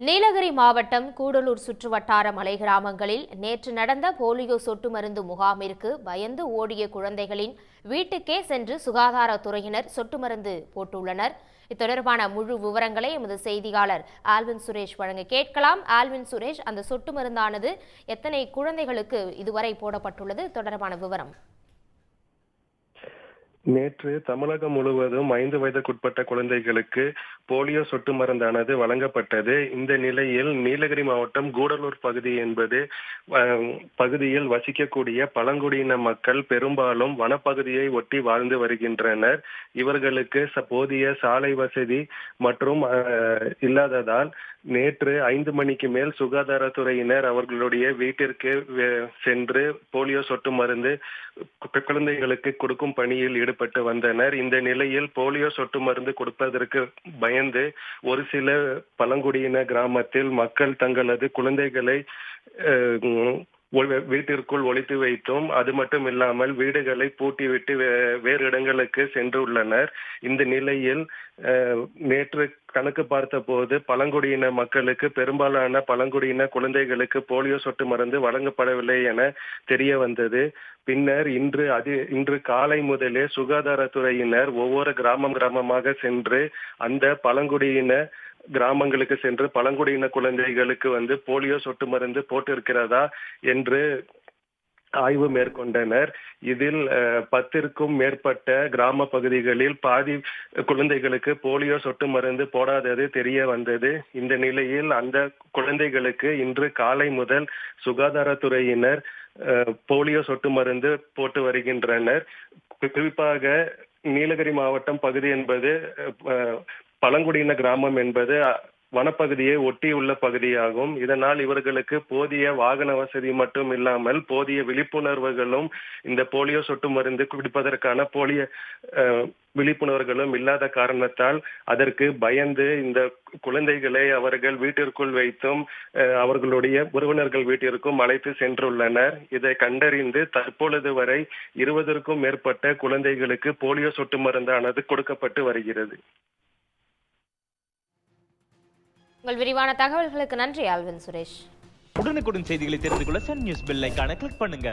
நீலகிரி மாவட்டம் கூடலூர் சுற்றுவட்டார மலை கிராமங்களில் நேற்று நடந்த போலியோ சொட்டு மருந்து முகாமிற்கு பயந்து ஓடிய குழந்தைகளின் வீட்டுக்கே சென்று சுகாதாரத்துறையினர் சொட்டு மருந்து போட்டுள்ளனர். இத்தொடர்பான முழு விவரங்களை எமது செய்தியாளர் ஆல்வின் சுரேஷ் வழங்க கேட்கலாம். ஆல்வின் சுரேஷ் அந்த சொட்டு மருந்தானது எத்தனை குழந்தைகளுக்கு இதுவரை போடப்பட்டுள்ளது? தொடர்பான விவரம். நேற்று தமிழகம் முழுவதும் ஐந்து வயதுக்குட்பட்ட குழந்தைகளுக்கு போலியோ சொட்டு மருந்தானது வழங்கப்பட்டது. இந்த நிலையில் நீலகிரி மாவட்டம் கூடலூர் பகுதி என்பது பகுதியில் வசிக்கக்கூடிய பழங்குடியின மக்கள் பெரும்பாலும் வனப்பகுதியை ஒட்டி வாழ்ந்து வருகின்றனர். இவர்களுக்கு போதிய சாலை வசதி மற்றும் இல்லாததால் நேற்று ஐந்து மணிக்கு மேல் சுகாதாரத்துறையினர் அவர்களுடைய வீட்டிற்கு சென்று போலியோ சொட்டு மருந்து குழந்தைகளுக்கு கொடுக்கும் பணியில் ஈடுபட்டு வந்தனர். இந்த நிலையில் போலியோ சொட்டு மருந்து கொடுப்பதற்கு பயந்து ஒரு சில பழங்குடியின கிராமத்தில் மக்கள் தங்களது குழந்தைகளை வீட்டிற்குள் ஒழித்து வைத்தும் அது மட்டும் இல்லாமல் வீடுகளை பூட்டிவிட்டு வேறு இடங்களுக்கு சென்றுள்ளனர் இந்த நிலையில் நேற்று கணக்கு பார்த்த போது பழங்குடியின மக்களுக்கு பெரும்பாலான பழங்குடியின குழந்தைகளுக்கு போலியோ சொட்டு மருந்து வழங்கப்படவில்லை என தெரிய வந்தது. பின்னர் இன்று அது இன்று காலை முதலே சுகாதாரத்துறையினர் ஒவ்வொரு கிராமம் கிராமமாக சென்று அந்த பழங்குடியின கிராமங்களுக்கு சென்று பழங்குடியின குழந்தைகளுக்கு வந்து போலியோ சொட்டு மருந்து போட்டிருக்கிறதா என்று ஆய்வு மேற்கொண்டனர். இதில் பத்திற்கும் மேற்பட்ட கிராம பகுதிகளில் பாதி குழந்தைகளுக்கு போலியோ சொட்டு மருந்து போடாதது தெரிய வந்தது. இந்த நிலையில் அந்த குழந்தைகளுக்கு இன்று காலை முதல் சுகாதாரத்துறையினர் போலியோ சொட்டு மருந்து போட்டு வருகின்றனர். குறிப்பாக நீலகிரி மாவட்டம் பகுதி என்பது பழங்குடியின கிராமம் என்பது வனப்பகுதியை ஒட்டியுள்ள பகுதியாகும். இதனால் இவர்களுக்கு போதிய வாகன வசதி மட்டும் இல்லாமல் போதிய விழிப்புணர்வுகளும் இந்த போலியோ சொட்டு மருந்து குடிப்பதற்கான போலிய விழிப்புணர்வுகளும் இல்லாத காரணத்தால் அதற்கு பயந்து இந்த குழந்தைகளை அவர்கள் வீட்டிற்குள் வைத்தும் அவர்களுடைய உறவினர்கள் வீட்டிற்கும் அழைத்து சென்றுள்ளனர். இதை கண்டறிந்து தற்பொழுது வரை இருபதற்கும் மேற்பட்ட குழந்தைகளுக்கு போலியோ சொட்டு மருந்தானது கொடுக்கப்பட்டு வருகிறது. உங்கள் விரிவான தகவல்களுக்கு நன்றி ஆல்வின் சுரேஷ். உடனுக்குடன் செய்திகளை தெரிந்து கொள்ள சன் நியூஸ் பெல் ஐக்கான கிளிக் பண்ணுங்க.